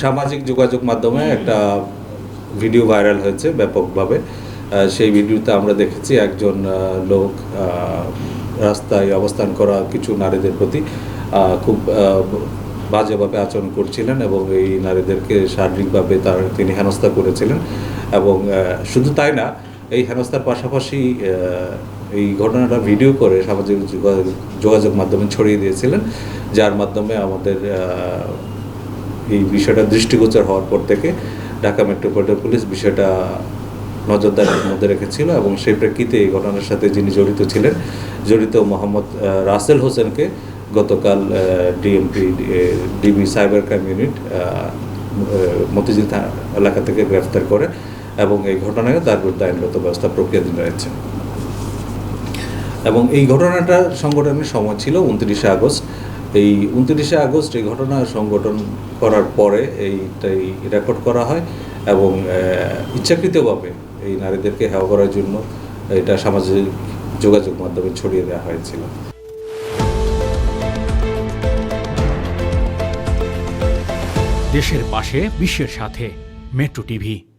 সামাজিক যোগাযোগ মাধ্যমে একটা ভিডিও ভাইরাল হয়েছে ব্যাপকভাবে। সেই ভিডিওতে আমরা দেখেছি একজন লোক রাস্তায় অবস্থান করা কিছু নারীদের প্রতি খুব বাজেভাবে আচরণ করছিলেন এবং এই নারীদেরকে শারীরিকভাবে তার, তিনি হেনস্থা করেছিলেন এবং শুধু তাই না, এই হেনস্থার পাশাপাশি এই ঘটনাটা ভিডিও করে সামাজিক যোগা- যোগাযোগ মাধ্যমে ছড়িয়ে দিয়েছিলেন, যার মাধ্যমে আমাদের এই বিষয়টা দৃষ্টিগোচর হওয়ার পর থেকে ঢাকা মেট্রোপলিটন পুলিশ বিষয়টা নজরদারির মধ্যে রেখেছিল এবং সেই প্রেক্ষিতে এই ঘটনার সাথে যিনি জড়িত ছিলেন, জড়িত মোহাম্মদ রাসেল হোসেনকে গতকাল DMP DB cyber crime unit Motijheel এলাকা থেকে গ্রেফতার করে এবং এই ঘটনায় তার বিরুদ্ধে আইনগত ব্যবস্থা প্রক্রিয়াধীন রয়েছে। এবং এই ঘটনাটা সংগঠনের সময় ছিল উনত্রিশে আগস্ট। এই উনত্রিশে আগস্ট এই ঘটনা সংগঠন করার পরে এইটাই রেকর্ড করা হয় এবং ইচ্ছাকৃতভাবে এই নারীদেরকে হেওয়া করার জন্য এটা সামাজিক যোগাযোগ মাধ্যমে ছড়িয়ে দেওয়া হয়েছিল। দেশের পাশে, বিশ্বের সাথে, মেট্রো টিভি।